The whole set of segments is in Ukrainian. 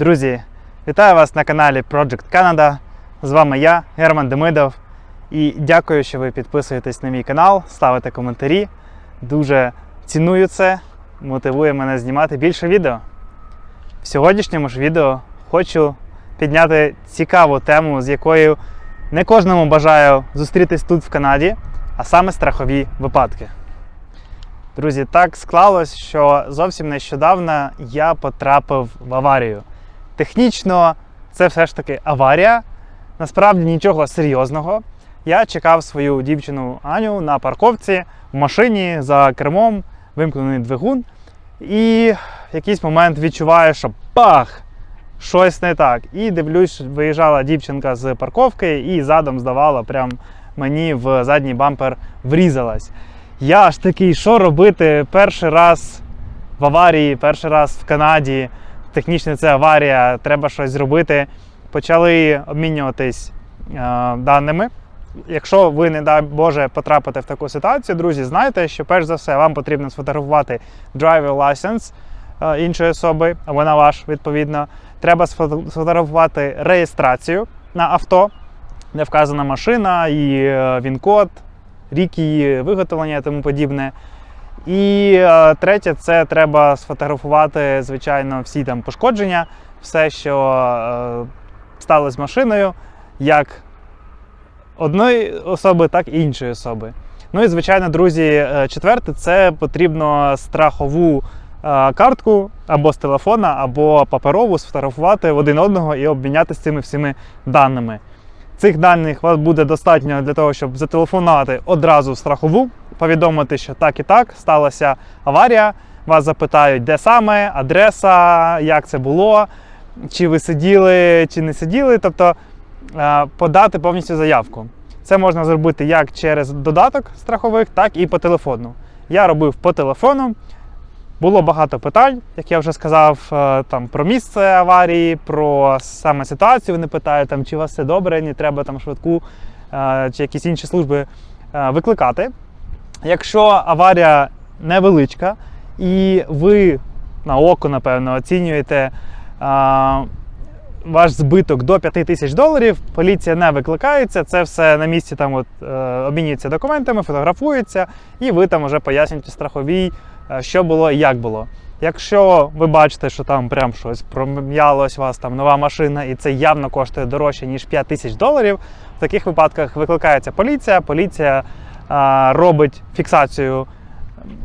Друзі, вітаю вас на каналі Project Canada. З вами я, Герман Демидов. І дякую, що ви підписуєтесь на мій канал, ставите коментарі. Дуже ціную це, мотивує мене знімати більше відео. В сьогоднішньому ж відео хочу підняти цікаву тему, з якою не кожному бажаю зустрітись тут в Канаді, а саме страхові випадки. Друзі, так склалось, що зовсім нещодавно я потрапив в аварію. Технічно це все ж таки аварія. Насправді нічого серйозного. Я чекав свою дівчину Аню на парковці в машині за кермом, вимкнений двигун. І в якийсь момент відчуваю, що пах! Щось не так. І дивлюсь, виїжджала дівчинка з парковки і задом здавала, прям мені в задній бампер врізалась. Я аж такий, що робити? Перший раз в аварії, перший раз в Канаді. Технічно це аварія, треба щось зробити. Почали обмінюватись е, даними. Якщо ви, не дай Боже, потрапите в таку ситуацію, друзі, знайте, що перш за все вам потрібно сфотографувати driver license е, іншої особи, або на ваш, відповідно. Треба сфото- сфотографувати реєстрацію на авто, де вказана машина, і е, він-код, рік її виготовлення і тому подібне. І е, третє, це треба сфотографувати, звичайно, всі там пошкодження, все, що е, сталося з машиною, як одної особи, так і іншої особи. Ну і звичайно, друзі, е, четверте, це потрібно страхову картку або з телефона, або паперову сфотографувати один одного і обмінятися цими всіми даними. Цих даних вас буде достатньо для того, щоб зателефонувати одразу в страхову, повідомити, що так і так сталася аварія. Вас запитають, де саме, адреса, як це було, чи ви сиділи, чи не сиділи. Тобто е, подати повністю заявку. Це можна зробити як через додаток страхових, так і по телефону. Я робив по телефону. Було багато питань, як я вже сказав, е, там про місце аварії, про саме ситуацію. Вони питають, там, чи у вас все добре, не треба там швидку е, чи якісь інші служби викликати. Якщо аварія невеличка, і ви на око, напевно, оцінюєте а, ваш збиток до 5 тисяч доларів, поліція не викликається, це все на місці там от, е, обмінюється документами, фотографується, і ви там вже пояснюєте страховій, е, що було і як було. Якщо ви бачите, що там прям щось пром'ялось у вас там нова машина, і це явно коштує дорожче, ніж 5 тисяч доларів, в таких випадках викликається поліція, поліція робить фіксацію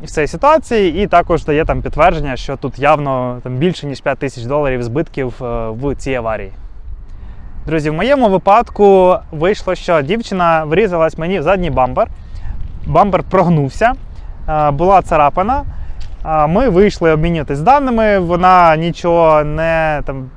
всієї ситуації і також дає там підтвердження, що тут явно там, більше ніж 5 тисяч доларів збитків е, в цій аварії. Друзі, в моєму випадку вийшло, що дівчина врізалась мені в задній бампер. Бампер прогнувся, е, була царапина. Ми вийшли обмінюватись даними. Вона нічого не там.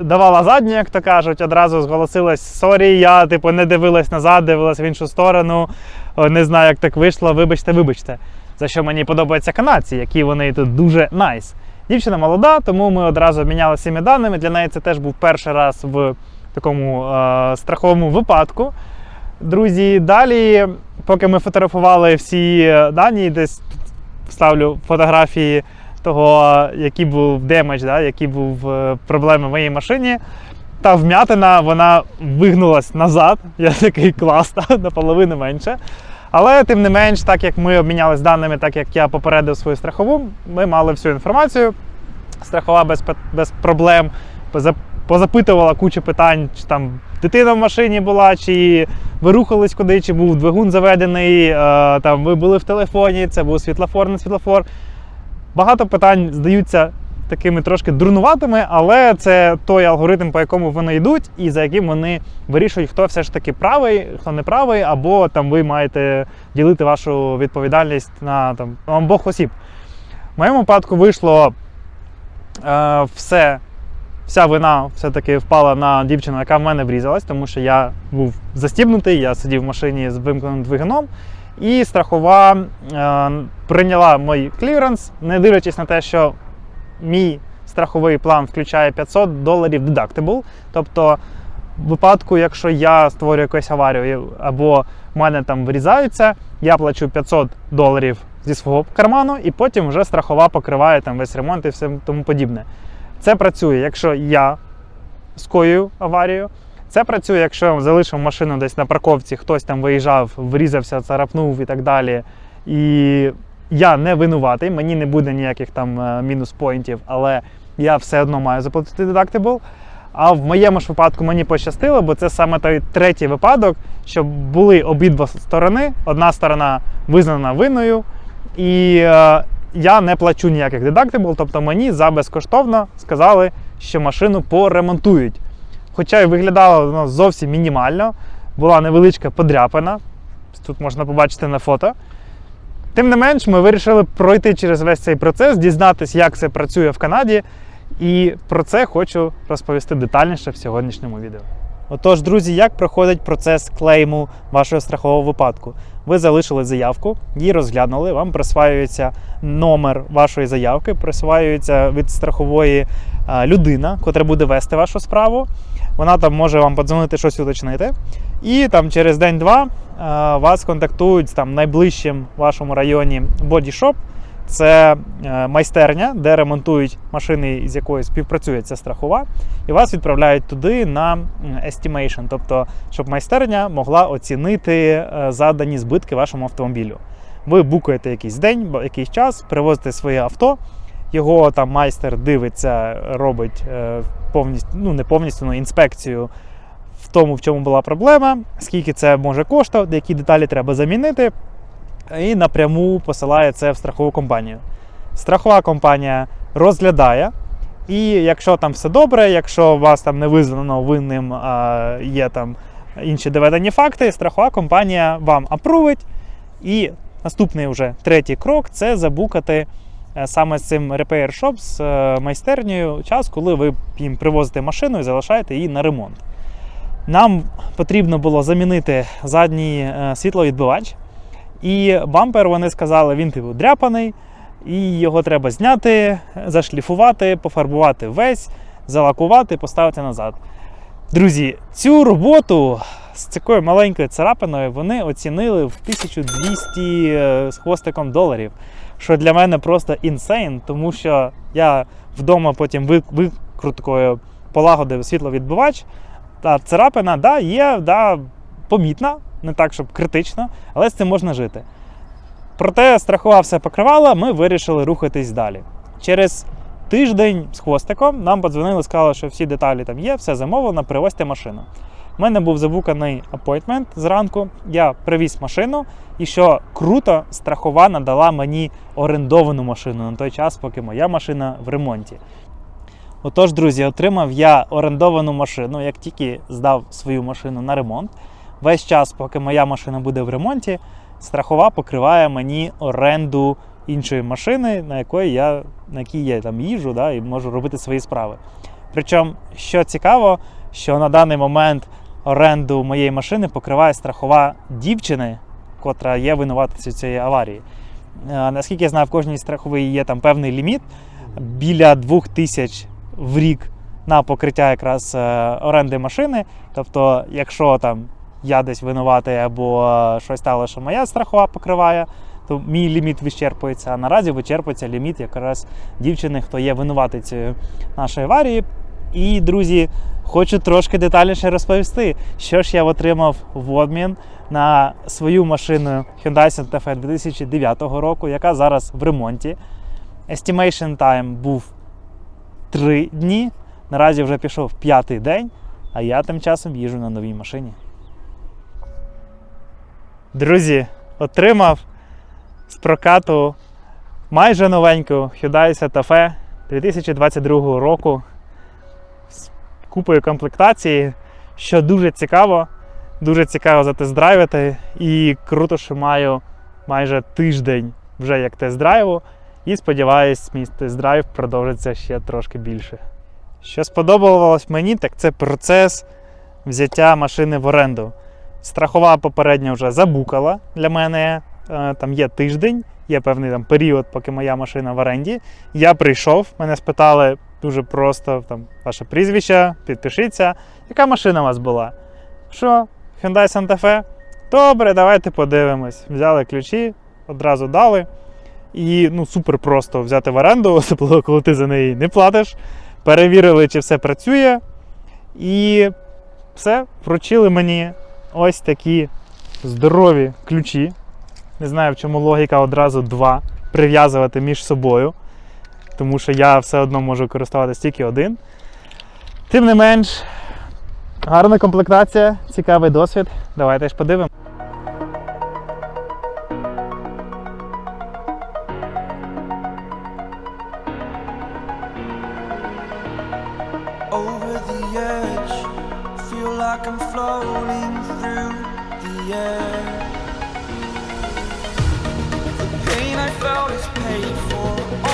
Давала задню, як то кажуть, одразу зголосилась сорі, я типу не дивилась назад, дивилась в іншу сторону. О, Не знаю, як так вийшло. Вибачте, вибачте. За що мені подобаються канадці, які вони тут дуже найс. Дівчина молода, тому ми одразу обмінялися всіми даними. Для неї це теж був перший раз в такому е, страховому випадку. Друзі, далі, поки ми фотографували всі дані, десь вставлю фотографії того, який був демедж, да, який був е, проблеми в моїй машині. Та вм'ятина вона вигнулась назад. Я такий клас, та, наполовину менше. Але тим не менш, так як ми обмінялись даними, так як я попередив свою страхову, ми мали всю інформацію. Страхова без, без проблем позапитувала кучу питань, чи там дитина в машині була, чи ви рухались куди, чи був двигун заведений, е, там ви були в телефоні, це був світлофор, не світлофор. Багато питань здаються такими трошки дурнуватими, але це той алгоритм, по якому вони йдуть, і за яким вони вирішують, хто все ж таки правий, хто не правий, або там ви маєте ділити вашу відповідальність на там, обох осіб. В моєму випадку вийшло е, все. Вся вина все-таки впала на дівчину, яка в мене врізалась, тому що я був застібнутий, я сидів в машині з вимкненим двигуном, і страхова е, прийняла мій кліренс, не дивлячись на те, що мій страховий план включає 500 доларів deductible. Тобто, в випадку, якщо я створю якусь аварію або в мене там врізаються, я плачу 500 доларів зі свого карману, і потім вже страхова покриває там весь ремонт і все тому подібне. Це працює, якщо я скоюю аварію. Це працює, якщо залишив машину десь на парковці, хтось там виїжджав, врізався, царапнув і так далі. І я не винуватий, мені не буде ніяких там е, мінус-поінтів, але я все одно маю заплатити дедактибл. А в моєму ж випадку мені пощастило, бо це саме той третій випадок, що були обидва сторони. Одна сторона визнана винною, і е, я не плачу ніяких дедактибл, тобто мені за безкоштовно сказали, що машину поремонтують. Хоча й виглядало воно зовсім мінімально, була невеличка подряпина. Тут можна побачити на фото. Тим не менш, ми вирішили пройти через весь цей процес, дізнатися, як це працює в Канаді. І про це хочу розповісти детальніше в сьогоднішньому відео. Отож, друзі, як проходить процес клейму вашого страхового випадку? Ви залишили заявку, її розглянули, вам присваюється номер вашої заявки, присваюється від страхової е, людина, котра буде вести вашу справу. Вона там може вам подзвонити щось уточнити. І там через день-два е, вас контактують з там найближчим вашому районі бодішоп. Це е, майстерня, де ремонтують машини, з якою співпрацює ця страхова, і вас відправляють туди на estimation, тобто, щоб майстерня могла оцінити е, задані збитки вашому автомобілю. Ви букуєте якийсь день, якийсь час, привозите своє авто, його там майстер дивиться, робить повністю, ну не повністю, але інспекцію в тому, в чому була проблема, скільки це може коштувати, які деталі треба замінити і напряму посилає це в страхову компанію. Страхова компанія розглядає, і якщо там все добре, якщо вас там не визнано винним, а є там інші доведені факти, страхова компанія вам апрувить. І наступний вже третій крок це забукати саме з цим repair shop, з е, майстернею час, коли ви їм привозите машину і залишаєте її на ремонт. Нам потрібно було замінити задній е, світловідбивач. І бампер вони сказали, він типу дряпаний, і його треба зняти, зашліфувати, пофарбувати весь, залакувати, поставити назад. Друзі, цю роботу з такою маленькою царапиною вони оцінили в 1200 е, з хвостиком доларів. Що для мене просто інсейн, тому що я вдома потім викруткою полагодив світловідбивач. Та царапина, да, є, да, помітна, не так, щоб критично, але з цим можна жити. Проте страхова все покривала, ми вирішили рухатись далі. Через тиждень з хвостиком нам подзвонили, сказали, що всі деталі там є, все замовлено, привозьте машину. У мене був забуканий апойтмент зранку. Я привіз машину, і що круто, страхова надала мені орендовану машину на той час, поки моя машина в ремонті. Отож, друзі, отримав я орендовану машину, як тільки здав свою машину на ремонт. Весь час, поки моя машина буде в ремонті, страхова покриває мені оренду іншої машини, на якої я на якій я там їжджу да, і можу робити свої справи. Причому, що цікаво, що на даний момент оренду моєї машини покриває страхова дівчини, котра є винуватицею цієї аварії. Е, Наскільки я знаю, в кожній страховій є там певний ліміт біля 2000 в рік на покриття якраз е, оренди машини. Тобто, якщо там я десь винуватий або щось стало, що моя страхова покриває, то мій ліміт вичерпується. А наразі вичерпується ліміт якраз дівчини, хто є винуватицею нашої аварії. І, друзі, хочу трошки детальніше розповісти, що ж я отримав в обмін на свою машину Hyundai Santa Fe 2009 року, яка зараз в ремонті. Estimation time був 3 дні. Наразі вже пішов п'ятий день, а я тим часом їжджу на новій машині. Друзі, отримав з прокату майже новеньку Hyundai Santa Fe 2022 року купою комплектації, що дуже цікаво, дуже цікаво затест-драйвити. І круто, що маю майже тиждень вже як тест-драйву. І сподіваюсь, мій тест-драйв продовжиться ще трошки більше. Що сподобалось мені, так це процес взяття машини в оренду. Страхова попередньо вже забукала для мене. е, Там є тиждень, є певний там період, поки моя машина в оренді. Я прийшов, мене спитали дуже просто там, ваше прізвище, підпишіться. Яка машина у вас була? Що? Hyundai Santa Fe? Добре, давайте подивимось. Взяли ключі, одразу дали. І ну, супер просто взяти в оренду, особливо коли ти за неї не платиш. перевірили, чи все працює. І все, вручили мені ось такі здорові ключі. Не знаю, в чому логіка одразу два прив'язувати між собою, тому що я все одно можу користуватися тільки один. Тим не менш, гарна комплектація, цікавий досвід. Давайте ж подивимо. over the edge. Feel like I'm floating through the air. The pain I felt is paid for.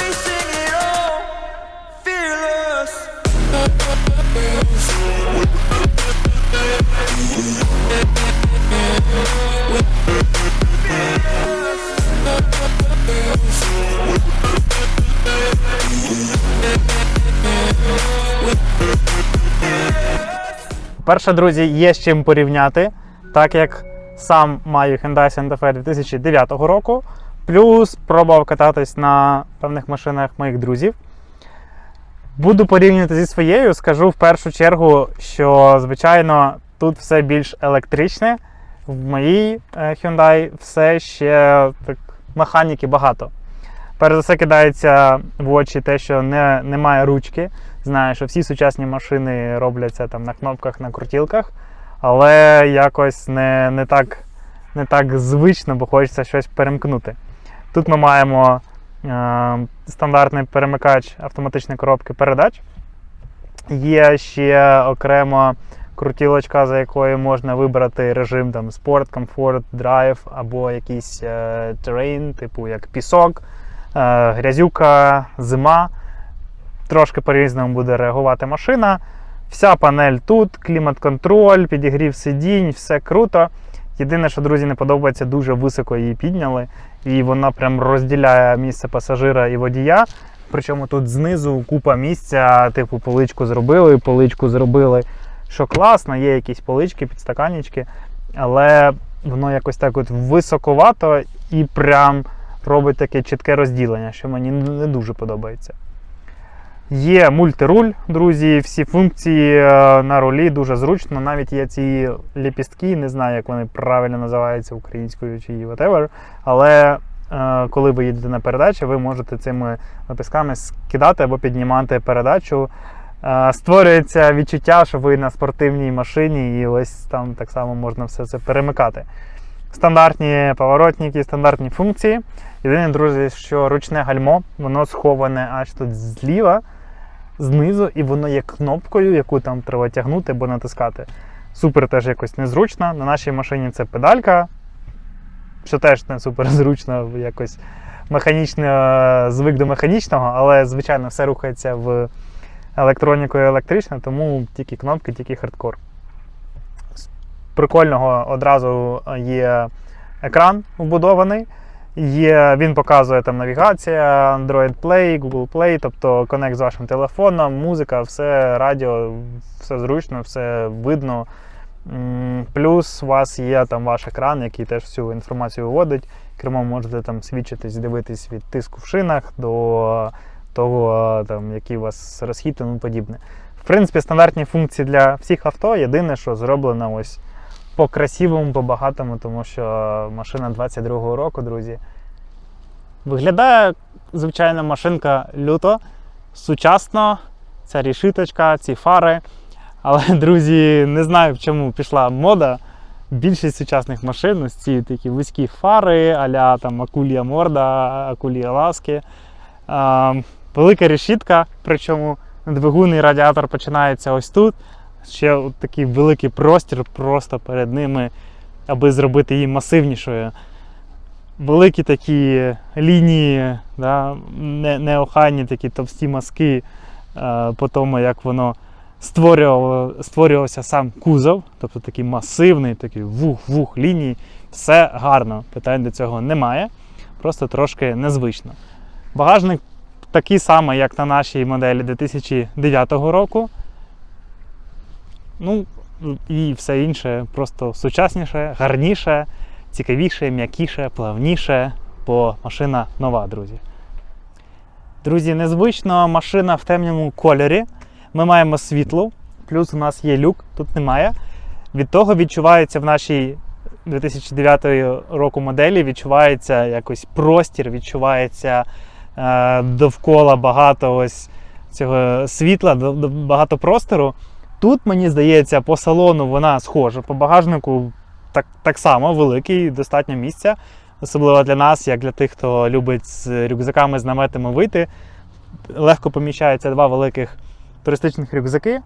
Перше, друзі, є з чим порівняти, так як сам маю Hyundai Santa Fe 2009 року, плюс пробував кататись на певних машинах моїх друзів. Буду порівнювати зі своєю, скажу в першу чергу, що, звичайно, тут все більш електричне. В моїй е, Hyundai все ще так, механіки багато. Перш за все кидається в очі те, що не, немає ручки. Знаю, що всі сучасні машини робляться там на кнопках, на крутілках, але якось не, не, так, не так звично, бо хочеться щось перемкнути. Тут ми маємо е, стандартний перемикач автоматичної коробки передач. Є ще окремо крутілочка, за якою можна вибрати режим там, спорт, комфорт, драйв або якийсь е, терейн, типу як пісок, е, грязюка, зима. Трошки по-різному буде реагувати машина. Вся панель тут, клімат-контроль, підігрів сидінь, все круто. Єдине, що, друзі, не подобається, дуже високо її підняли, і вона прям розділяє місце пасажира і водія. Причому тут знизу купа місця, типу поличку зробили, поличку зробили, що класно, є якісь полички, підстаканнички, але воно якось так от високовато і прям робить таке чітке розділення, що мені не дуже подобається. Є мультируль, друзі, всі функції е, на рулі дуже зручно. Навіть є ці ліпістки, не знаю, як вони правильно називаються українською чи whatever. Але е, коли ви їдете на передачі, ви можете цими лепістками скидати або піднімати передачу. Створюється відчуття, що ви на спортивній машині, і ось там так само можна все це перемикати. Стандартні поворотники, стандартні функції. Єдине, друзі, що ручне гальмо, воно сховане аж тут зліва, знизу, і воно є кнопкою, яку там треба тягнути або натискати. Супер теж якось незручно. На нашій машині це педалька, що теж не супер зручно, якось механічно звик до механічного, але, звичайно, все рухається в електронікою електрично, тому тільки кнопки, тільки хардкор. З прикольного одразу є екран вбудований. Є, він показує там навігація, Android Play, Google Play, тобто конект з вашим телефоном, музика, все радіо, все зручно, все видно. Плюс у вас є там ваш екран, який теж всю інформацію виводить. Кермо можете там свідчитись, дивитись від тиску в шинах до того, там, який у вас розхід і тому подібне. В принципі, стандартні функції для всіх авто. Єдине, що зроблено ось по красивому, по багатому, тому що машина 22-го року, друзі. Виглядає, звичайно, машинка люто, сучасно, ця рішиточка, ці фари. Але, друзі, не знаю, в чому пішла мода. Більшість сучасних машин, ось ці такі вузькі фари, аля там акулія морда, акулія ласки. Велика решітка, причому двигун і радіатор починається ось тут. Ще такий великий простір просто перед ними, аби зробити її масивнішою. Великі такі лінії, да, неохайні такі товсті мазки е, по тому, як воно створював, створювався сам кузов, тобто такий масивний, такий вух-вух лінії. Все гарно, питань до цього немає, просто трошки незвично. Багажник такий самий, як на нашій моделі 2009 року. Ну, і все інше просто сучасніше, гарніше, цікавіше, м'якіше, плавніше, бо машина нова, друзі. Друзі, незвично машина в темному кольорі. Ми маємо світло, плюс у нас є люк, тут немає. Від того відчувається в нашій 2009 року моделі відчувається якось простір, відчувається довкола багато ось цього світла, багато простору. Тут, мені здається, по салону вона схожа, по багажнику так, так само великий, достатньо місця. Особливо для нас, як для тих, хто любить з рюкзаками з наметами вийти. Легко поміщаються два великих туристичних рюкзаки.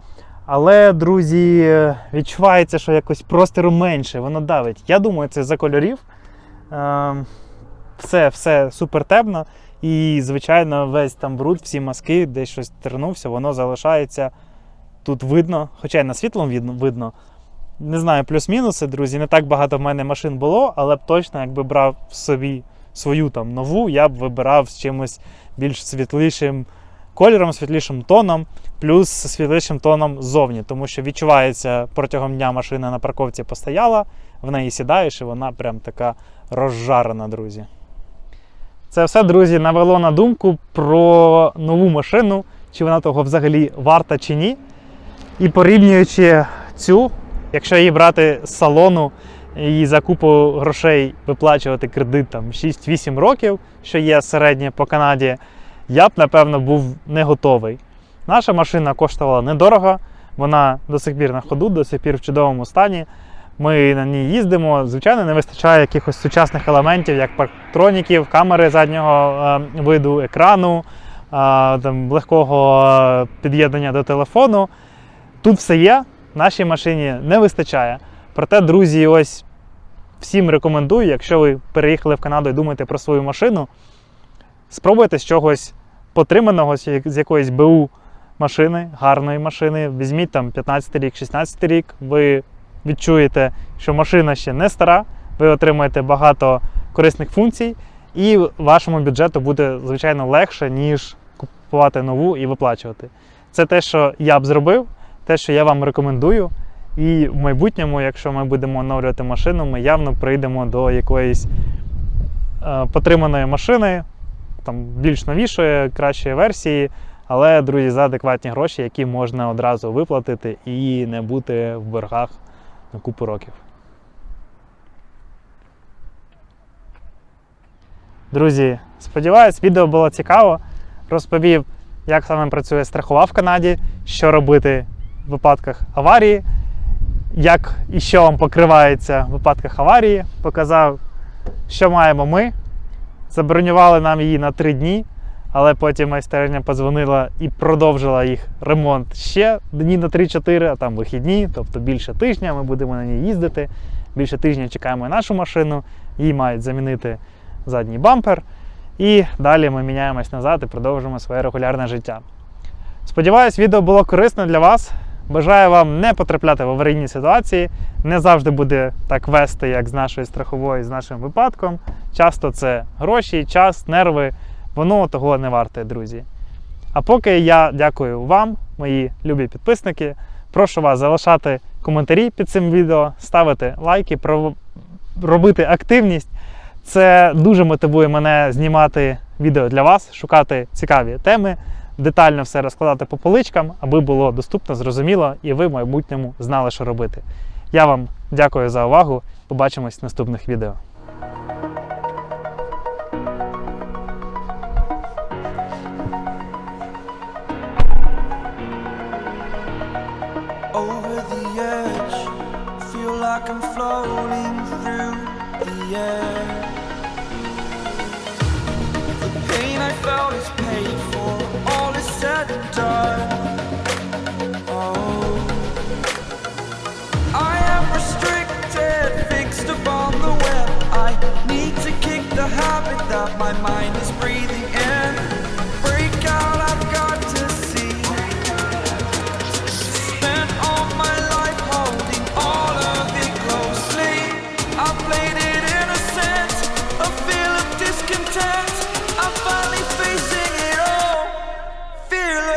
Але, друзі, відчувається, що якось простору менше, воно давить. Я думаю, це за кольорів. Ем, Все, все супер темно. І, звичайно, весь там бруд, всі маски, десь щось тернувся, воно залишається тут видно, хоча й на світлом видно. Не знаю, плюс-мінуси, друзі. Не так багато в мене машин було, але б точно, якби брав собі свою там нову, я б вибирав з чимось більш світлішим кольором, світлішим тоном, плюс світлішим тоном ззовні, тому що відчувається протягом дня машина на парковці постояла, в неї сідаєш, і вона прям така розжарена, друзі. Це все, друзі, навело на думку про нову машину, чи вона того взагалі варта чи ні. І порівнюючи цю, якщо її брати з салону і за купу грошей виплачувати кредит там 6-8 років, що є середнє по Канаді, я б напевно був не готовий. Наша машина коштувала недорого, вона до сих пір на ходу, до сих пір в чудовому стані. Ми на ній їздимо. Звичайно, не вистачає якихось сучасних елементів, як парктроніків, камери заднього е, виду, екрану, е, там, легкого е, під'єднання до телефону. Тут все є, нашій машині не вистачає. Проте, друзі, ось всім рекомендую, якщо ви переїхали в Канаду і думаєте про свою машину, спробуйте з чогось потриманого, з якоїсь БУ машини, гарної машини. Візьміть там 15 рік, 16 рік, ви відчуєте, що машина ще не стара, ви отримаєте багато корисних функцій, і вашому бюджету буде, звичайно, легше, ніж купувати нову і виплачувати. Це те, що я б зробив, те, що я вам рекомендую. І в майбутньому, якщо ми будемо оновлювати машину, ми явно прийдемо до якоїсь е, потриманої машини, там більш новішої, кращої версії, але, друзі, за адекватні гроші, які можна одразу виплатити і не бути в боргах на купу років. Друзі, сподіваюсь, відео було цікаво. Розповів, як саме працює страхова в Канаді, що робити в випадках аварії, як і що вам покривається в випадках аварії. Показав, що маємо ми. Забронювали нам її на 3 дні, але потім майстерня подзвонила і продовжила їх ремонт ще дні на 3-4, а там вихідні, тобто більше тижня. Ми будемо на ній їздити. Більше тижня чекаємо нашу машину, їй мають замінити задній бампер. І далі ми міняємось назад і продовжуємо своє регулярне життя. Сподіваюсь, відео було корисно для вас. Бажаю вам не потрапляти в аварійні ситуації. Не завжди буде так вести, як з нашою страховою, з нашим випадком. Часто це гроші, час, нерви. Воно того не варте, друзі. А поки я дякую вам, мої любі підписники. Прошу вас залишати коментарі під цим відео, ставити лайки, робити активність. Це дуже мотивує мене знімати відео для вас, шукати цікаві теми, детально все розкладати по поличкам, аби було доступно, зрозуміло, і ви в майбутньому знали, що робити. Я вам дякую за увагу. Побачимось в наступних відео. yeah.